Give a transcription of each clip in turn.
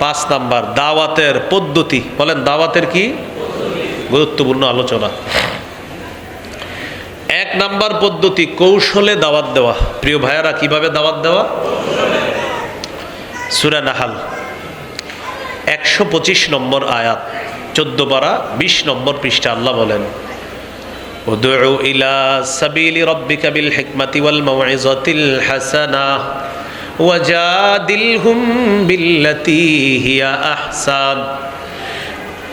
পাঁচ নাম্বার দাওয়াতের পদ্ধতি বলেন দাওয়াতের কি গুরুত্বপূর্ণ আলোচনা এক নাম্বার পদ্ধতি কৌশলে দাওয়াত দেওয়া প্রিয় ভাইয়ারা কিভাবে দাওয়াত দেওয়া সুরা নাহাল একশো পঁচিশ নম্বর আয়াত চোদ্দ পারা বিশ নম্বর পৃষ্ঠা আল্লাহ বলেন ادعو إلى سبيل ربك بالحكمة والموعظة الحسنة ওয়াজাদিলহুম বিল্লাতি হিয়া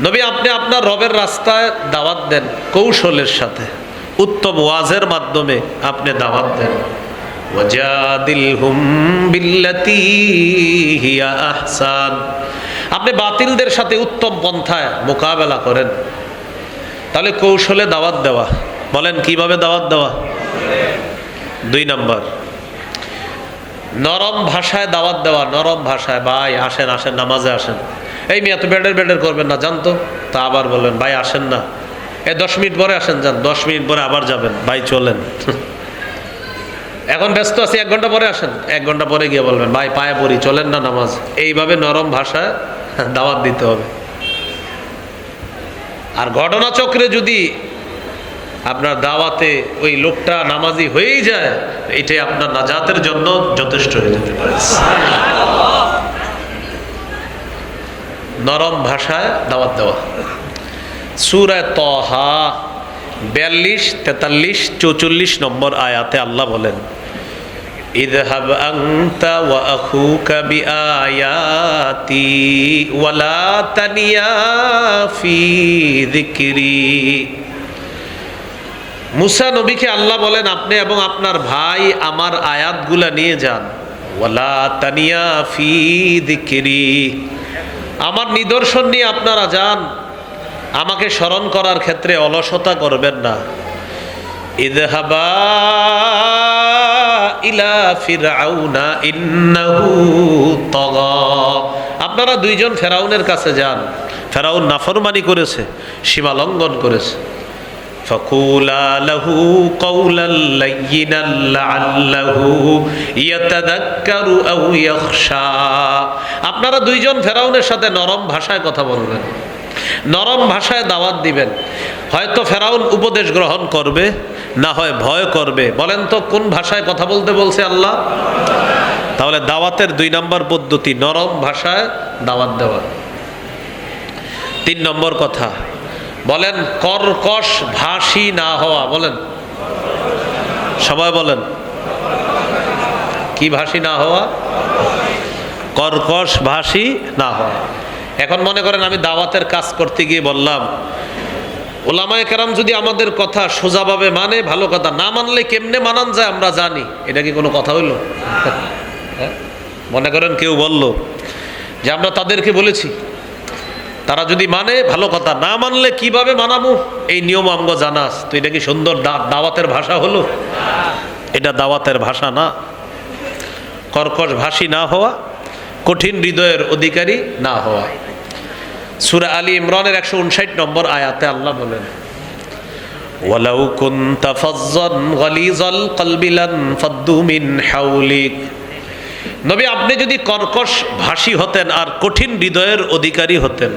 নবী, আপনি আপনার রবের রাস্তায় দাওয়াত দেন, কৌশলের সাথে, উত্তম ওয়াজের মাধ্যমে আপনি দাওয়াত দেন। বিল্লাতি হিয়া আপনি বাতিলদের সাথে উত্তম পন্থায় মোকাবেলা করেন। তাহলে কৌশলে দাওয়াত দেওয়া। বলেন, কীভাবে দাওয়াত দেওয়া? দুই নম্বর। নরম ভাষায় দাওয়াত দেওয়া, নরম ভাষায়, ভাই, আসেন আসেন, নামাজে আসেন। এই মেয়ে তো বেডের বেডের করবেন না। জানতো? তা আবার বলবেন ভাই, আসেন না। এ, দশ মিনিট পরে আসেন, যান। দশ মিনিট পরে আবার যাবেন। ভাই, চলেন। এখন ব্যস্ত আছি, এক ঘণ্টা পরে আসেন। এক ঘণ্টা পরে গিয়ে বলবেন, ভাই, পায়ে পড়ি, চলেন না নামাজ। এইভাবে নরম ভাষায় দাওয়াত দিতে হবে। আর ঘটনাচক্রে যদি আপনার দাওয়াতে ওই লোকটা নামাজি হয়েই যায় এটাই আপনার নাজাতের জন্য যথেষ্ট হয়ে যেতে পারে নরম ভাষায় দাওয়াত দেওয়া সুরায় তহা বিয়াল্লিশ তেতাল্লিশ চৌচল্লিশ নম্বর আয়াতে আল্লাহ বলেন اذهب أنت وأخوك بآياتي ولا تنيا في ذكري মুসা নবীকে আল্লাহ বলেন, আপনি এবং আপনার ভাই আমার আয়াতগুলা নিয়ে যান। আমার নিদর্শন নিয়ে আপনারা যান। আমাকে স্মরণ করার ক্ষেত্রে অলসতা করবেন না। আপনারা দুইজন ফেরাউনের কাছে যান। ফেরাউন নাফরমানি করেছে সীমা লঙ্ঘন করেছে। فقولا له قولا لينا لعله يتذكر أو يخشى আপনারা দুইজন ফেরাউনের সাথে নরম ভাষায় কথা বলবেন নরম ভাষায় দাওয়াত দিবেন হয়তো ফেরাউন উপদেশ গ্রহণ করবে না হয় ভয় করবে বলেন তো কোন ভাষায় কথা বলতে বলছে আল্লাহ তাহলে দাওয়াতের দুই নম্বর পদ্ধতি নরম ভাষায় দাওয়াত দেওয়া তিন নম্বর কথা বলেন, কর্কশ ভাষী না হওয়া, বলেন। সবাই বলেন। কি ভাষী না হওয়া? কর্কশ ভাষী না হওয়া। এখন মনে করেন, আমি দাওয়াতের কাজ করতে গিয়ে বললাম, ওলামায় কেরাম যদি আমাদের কথা সোজাভাবে মানে ভালো কথা, না মানলে কেমনে মানান যায় আমরা জানি। এটা কি কোনো কথা হইল? হ্যাঁ? মনে করেন কেউ বলল যে, আমরা তাদেরকে বলেছি তারা যদি মানে ভালো কথা। না মানলে কীভাবে মানাবো? এই নিয়ম আমগো জানাস। তো এটা কি সুন্দর দাওয়াতের ভাষা হলো? এটা দাওয়াতের ভাষা না। কর্কশ ভাষী না হওয়া, কঠিন হৃদয়ের অধিকারী না হওয়া। সুরা আলী ইমরানের একশো উনষাট নম্বর আয়াতে আল্লাহ বলেন কুনতা ফাজ্জান গালিজাল কলবি লান ফাদ্দু মিন হাউলিক। নবী, আপনি যদি কর্কশ ভাষী হতেন আর কঠিন হৃদয়ের অধিকারী হতেন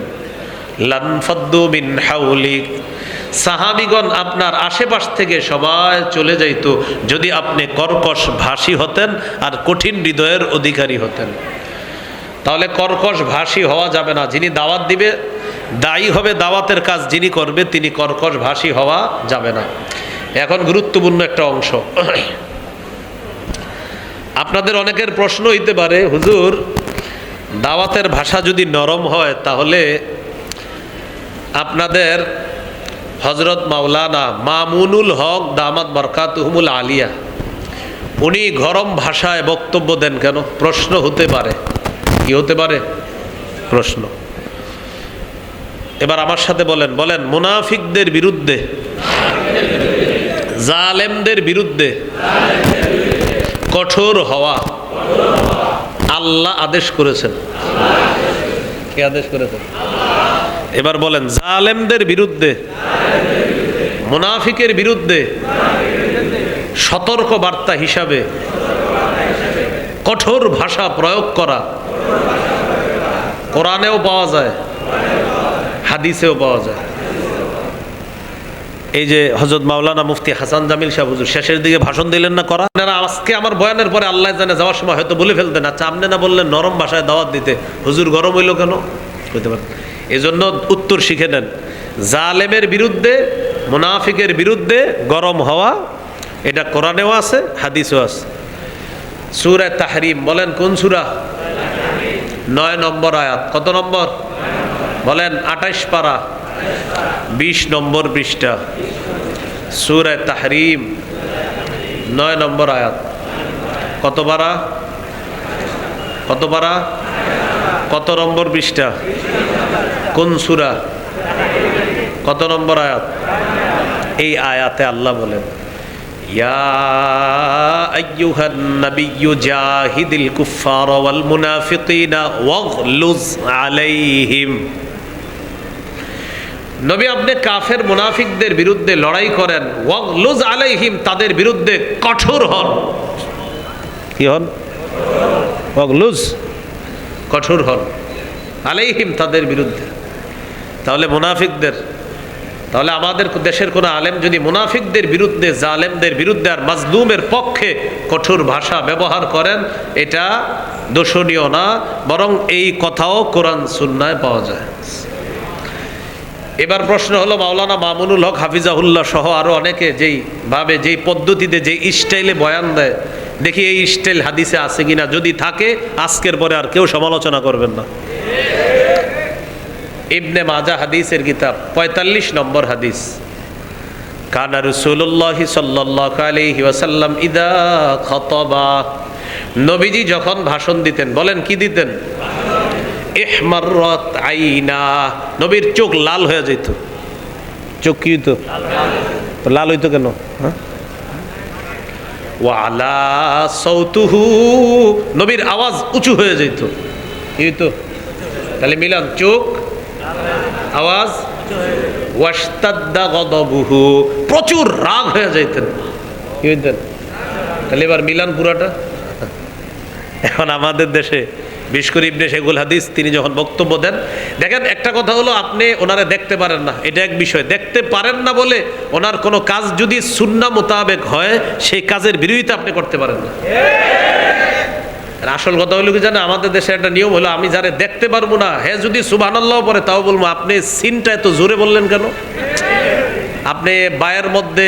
সাহাবিগণ আপনার আশেপাশ থেকে সবাই চলে যাইত, যদি আপনি কর্কশ ভাষী হতেন আর কঠিন হৃদয়ের অধিকারী হতেন। তাহলে কর্কশ ভাষী হওয়া যাবে না। যিনি দাওয়াত দিবে, দায়ী হবে দাওয়াতের কাজ যিনি করবে, তিনি কর্কশ ভাষী হওয়া যাবে না। এখন গুরুত্বপূর্ণ একটা অংশ। আপনাদের অনেকের প্রশ্ন হইতে পারে, হুজুর, দাওয়াতের ভাষা যদি নরম হয়, তাহলে আপনাদের হজরত মাওলানা মামুনুল হক দামাত বরকাতুহমুল আলিয়া, উনি গরম ভাষায় বক্তব্য দেন কেন? প্রশ্ন হতে পারে। কি হতে পারে? প্রশ্ন। এবার আমার সাথে বলেন বলেন, মুনাফিকদের বিরুদ্ধে, জালেমদের বিরুদ্ধে কঠোর হওয়া আল্লাহ আদেশ করেছেন। কে আদেশ করেছেন? এবার বলেন, জালেমদের বিরুদ্ধে, মুনাফিকের বিরুদ্ধে সতর্ক বার্তা হিসাবে, কঠোর ভাষা প্রয়োগ করা, কোরআনেও পাওয়া যায়, হাদিসেও পাওয়া যায়। এই যে হজরত মাওলানা মুফতি হাসান জামিল সাহেব হুজুর, শেষের দিকে ভাষণ দিলেন না করা? আপনারা আজকে আমার বয়ানের পরে আল্লাহ জানে যাওয়ার সময় হয়তো বলে ফেলতেন। আচ্ছা আপনি না বললেন নরম ভাষায় দাওয়াত দিতে। হুজুর গরম হইল কেন? বুঝতে পারেন এই জন্য উত্তর শিখে নেন। জালেমের বিরুদ্ধে, মুনাফিকের বিরুদ্ধে গরম হওয়া, এটা কোরআনেও আছে, হাদিসও আছে। সুরা তাহরিম, বলেন কোন সুরা? নয় নম্বর আয়াত, কত নম্বর? বলেন আঠাইশ পারা, বিশ নম্বর পৃষ্ঠা। সুরা তাহরিম, নয় নম্বর আয়াত, কত পারা? কত পারা? কত নম্বর পৃষ্ঠা? কোন সুরা? কত নম্বর আয়াত? এই আয়াতে আল্লাহ বলেন কাফের মুনাফিকদের বিরুদ্ধে লড়াই করেন, ওয়াগলুজ আলাইহিম তাদের বিরুদ্ধে কঠোর হন। কি হন? ওয়াগলুজ কঠোর হন, আলাইহিম তাদের বিরুদ্ধে। তাহলে মুনাফিকদের, তাহলে আমাদের দেশের কোনো আলেম যদি মুনাফিকদের বিরুদ্ধে, জালেমদের বিরুদ্ধে আর মাজলুমের পক্ষে কঠোর ভাষা ব্যবহার করেন, এটা দোষণীয় না, বরং এই কথাও কোরআন সুন্নায় পাওয়া যায়। এবার প্রশ্ন হলো মাওলানা মামুনুল হক হাফিজাহুল্লাহ সহ আরও অনেকে যেই ভাবে, যেই পদ্ধতিতে, যেই স্টাইলে বয়ান দেয়, দেখি এই স্টাইল হাদিসে আছে কিনা, যদি থাকে, আজকের পরে আর কেউ সমালোচনা করবেন না। ইবনে মাজা হাদিসের কিতাব, পঁয়তাল্লিশ নম্বর হাদিস। কানা রসুল্লাহ সাল্লাহ আলাইহি ওয়াসাল্লাম ইদা খতবা। নবীজি যখন ভাষণ দিতেন, বলেন কি দিতেন? ইহমাররাত আইনা। নবীর চোখ লাল হয়ে যেত। চোখ কি হইতো? লাল হইতো কেন? হ্যাঁ? ওয়ালা সৌতুহু নবীর আওয়াজ উঁচু হয়ে যেত। কি হইতো? তাহলে মিলান, চোখ আওয়াজ? প্রচুর রাগ হয়ে যাইতেন। কি হইতেন? তাহলে এবার মিলান পুরাটা? এখন আমাদের দেশে বিশেষ ইবনে শেখুল হাদিস, তিনি যখন বক্তব্য দেন, দেখেন, একটা কথা হলো, আপনি ওনারে দেখতে পারেন না। এটা এক বিষয়। দেখতে পারেন না বলে ওনার কোনো কাজ যদি সুন্না মোতাবেক হয়, সেই কাজের বিরোধিতা আপনি করতে পারেন না। আর আসল কথা হলো কি জানে আমাদের দেশে একটা নিয়ম হলো, আমি যারে দেখতে পারব না হ্যাঁ যদি সুবহানাল্লাহ পরে তাও বলব, আপনি সিনটা এত জোরে বললেন কেন? আপনি বায়ের মধ্যে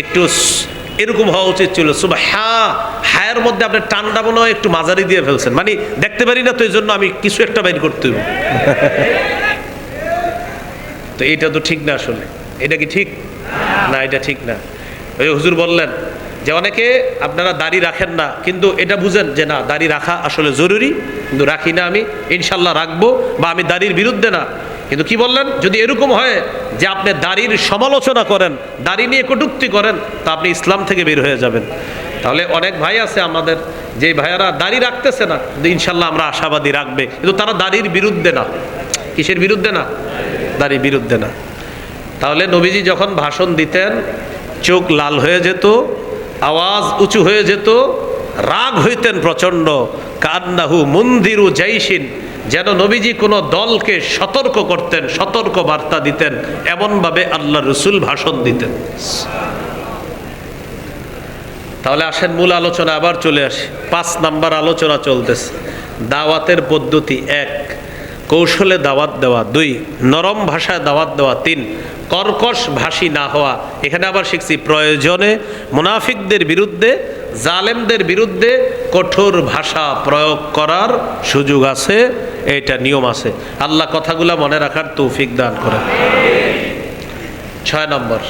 একটু এরকম হওয়া উচিত ছিল হ্যাঁ হায়ের মধ্যে আপনি টানটা মনে হয় একটু মাঝারি দিয়ে ফেলছেন। মানে দেখতে পারি না তো এই জন্য আমি কিছু একটা বাইর করতে তো এটা তো ঠিক না আসলে। এটা কি ঠিক? না, এটা ঠিক না। ওই হুজুর বললেন যে অনেকে আপনারা দাড়ি রাখেন না, কিন্তু এটা বুঝেন যে না, দাড়ি রাখা আসলে জরুরি, কিন্তু রাখি না আমি, ইনশাল্লাহ রাখব বা আমি দাড়ির বিরুদ্ধে না। কিন্তু কি বললেন? যদি এরকম হয় যে আপনি দাড়ির সমালোচনা করেন, দাড়ি নিয়ে কটুক্তি করেন, তা আপনি ইসলাম থেকে বের হয়ে যাবেন। তাহলে অনেক ভাই আছে আমাদের যে ভাইয়ারা দাড়ি রাখতেছে না, কিন্তু ইনশাল্লাহ আমরা আশাবাদী রাখবে। কিন্তু তারা দাড়ির বিরুদ্ধে না। কিসের বিরুদ্ধে না? দাড়ির বিরুদ্ধে না। তাহলে নবীজি যখন ভাষণ দিতেন, চোখ লাল হয়ে যেত আওয়াজ উঁচু হয়ে যেত, রাগ হইতেন প্রচণ্ড। কান্নাহু মন্দিরু জাইসিন যেন নবীজি কোনো দলকে সতর্ক করতেন, সতর্ক বার্তা দিতেন, এমনভাবে আল্লাহ রসুল ভাষণ দিতেন। তাহলে আসেন মূল আলোচনা, আবার চলে আসি। পাঁচ নাম্বার আলোচনা চলতেছে। দাওয়াতের পদ্ধতি এক। কৌশলে দাওয়াত দেওয়া, দুই, নরম ভাষায় দাওয়াত দেওয়া, তিন, কর্কশ ভাষী না হওয়া। এখানে আবার শিখছি, প্রয়োজনে মুনাফিকদের বিরুদ্ধে, জালেমদের বিরুদ্ধে কঠোর ভাষা প্রয়োগ করার সুযোগ আছে এটা নিয়ম আছে। আল্লাহ কথাগুলো মনে রাখার তৌফিক দান করে ছয় নম্বর,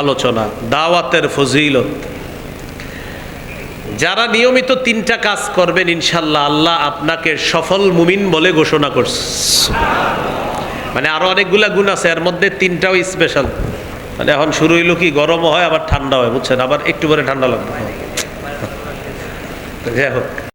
আলোচনা, দাওয়াতের ফজিলত। যারা নিয়মিত তিনটা কাজ করবেন ইনশাল্লাহ আল্লাহ আপনাকে সফল মুমিন বলে ঘোষণা করছে। মানে আরও অনেকগুলা গুণ আছে, এর মধ্যে তিনটাও স্পেশাল মানে এখন শুরু হইল কি, গরমও হয়, আবার ঠান্ডা হয়, বুঝছেন? আবার একটু পরে ঠান্ডা লাগবে। যাই হোক।